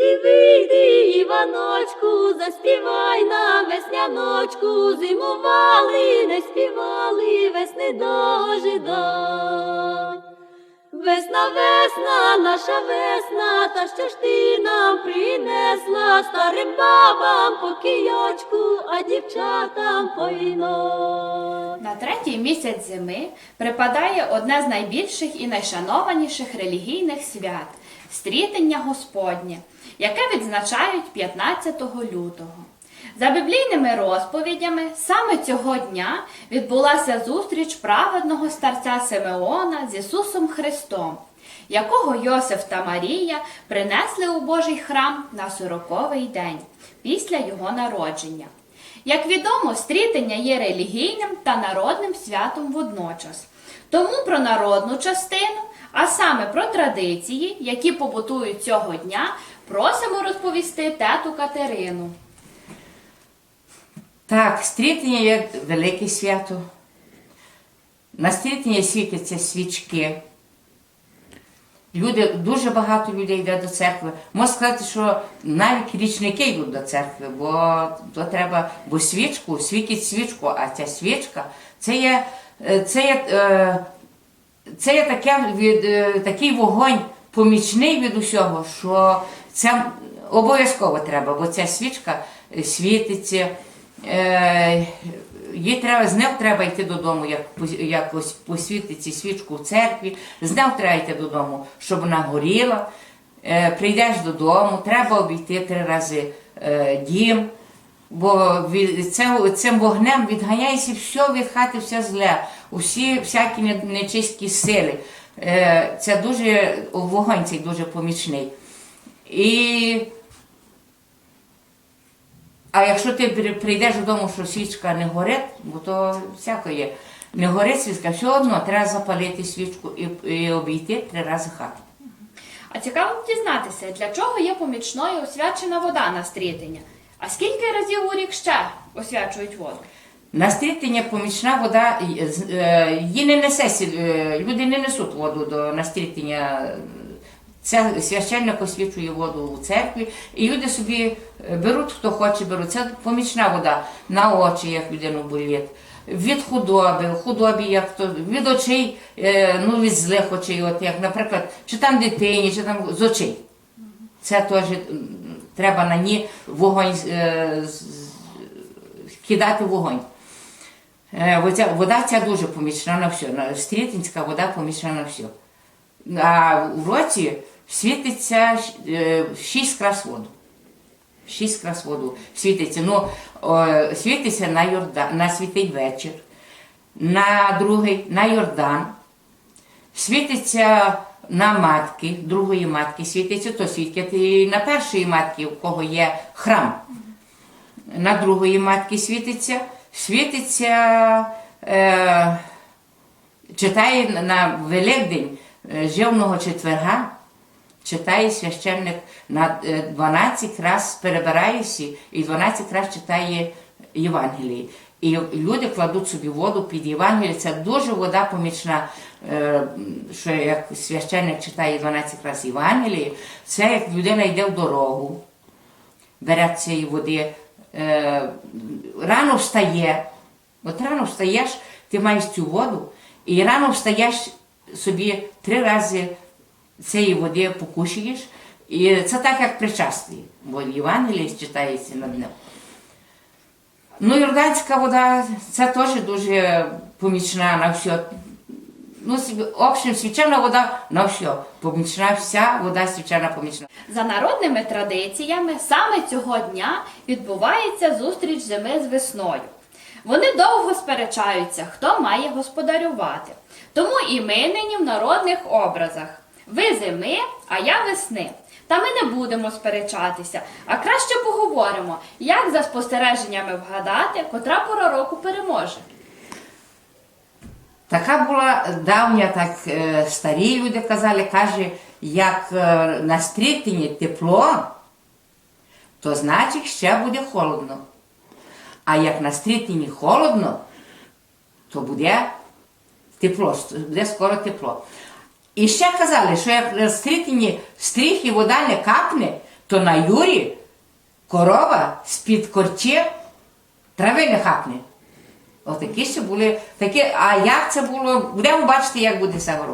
Вийди, вийди, Іваночку, заспівай нам весняночку, зимували, не співали, весни дожида. Весна, весна, наша весна, та що ж ти нам принесла старим бабам по кійочку, а дівчатам по віно. На третій місяць зими припадає одне з найбільших і найшанованіших релігійних свят стрітення Господнє, яке відзначають 15 лютого. За біблійними розповідями, саме цього дня відбулася зустріч праведного старця Симеона з Ісусом Христом, якого Йосиф та Марія принесли у Божий храм на сороковий день після його народження. Як відомо, стрітення є релігійним та народним святом водночас. Тому про народну частину, а саме про традиції, які побутують цього дня, просимо розповісти тету Катерину. Так, стрітення є велике свято. На стрітення світяться свічки. Люди, дуже багато людей йде до церкви. Можна сказати, що навіть річники йдуть до церкви, бо то треба, бо свічку, світить свічку, а ця свічка це є, е, це є, е, це є таке, від, е, такий вогонь помічний від усього, що це обов'язково треба, бо ця свічка е, світиться. Е, треба, з ним треба йти додому, як якось посвітити свічку в церкві, з ним треба йти додому, щоб вона горіла. Е, прийдеш додому, треба обійти три рази е, дім, бо від, це, цим вогнем відганяється все від хати, все зле, усі всякі нечисті сили. Е, це дуже вогонь цей дуже помічний. І а якщо ти прийдеш додому, що свічка не горить, бо то всяко є. Не горить свічка, все одно треба запалити свічку і, і обійти три рази хату. А цікаво дізнатися, для чого є помічною освячена вода на стрітення? А скільки разів у рік ще освячують воду? На стрітення помічна вода, е, е, її не несе, е, люди не несуть воду до настрітення. Це священник освічує воду у церкві, і люди собі е, беруть, хто хоче, беруть. Це помічна вода на очі, як людину болить. Від худоби, худобі, як то, від очей, е, ну від злих очей, от як, наприклад, чи там дитині, чи там з очей. Це теж треба на ній вогонь е, кидати вогонь. Вода ця дуже помічна на все. Стрітинська вода помічна на все. А в році світиться е, шість крас воду. Шість крас воду світиться. Ну, світиться на Йордан, на святий вечір, на другий, на Йордан. Світиться на матки, другої матки світиться, то світять на першої матки, у кого є храм на другої матки світиться, світиться, е, читає на Великдень е, живного четверга, читає священник на е, 12 раз перебирається і 12 раз читає Євангеліє. І люди кладуть собі воду під Євангеліє. Це дуже вода помічна, е, що як священник читає 12 разів Євангеліє, це як людина йде в дорогу бере цієї води, е, рано встає. От рано встаєш, ти маєш цю воду, і рано встаєш собі три рази цієї води покушуєш. І це так, як причастие, бо Євангеліє читається над ним. Ну, Йорданська вода це теж дуже помічна на все. Ну, общем, свячена вода на все. Помічна вся вода свячена помічна. За народними традиціями, саме цього дня відбувається зустріч зими з весною. Вони довго сперечаються, хто має господарювати. Тому і ми нині в народних образах. Ви зими, а я весни. Та ми не будемо сперечатися, а краще поговоримо, як за спостереженнями вгадати, котра пора року переможе. Така була давня, так е, старі люди казали, каже, як е, на стрітині тепло, то значить ще буде холодно. А як на стрітині холодно, то буде тепло, буде скоро тепло. І ще казали, що як на стрітині стріх і вода не капне, то на Юрі корова з-під корчі трави не хапне. Отакі ще були, такі, а як це було, будемо бачити, як буде вийди,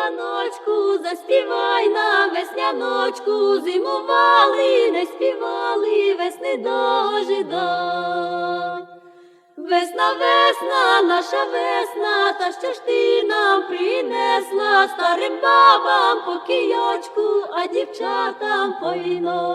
Іваночку, заспівай нам весняночку, зимували, не співали, весни дожидай. Весна, весна, наша весна, та що ж ти нам принесла старим бабам по кійочку, а дівчатам по віно.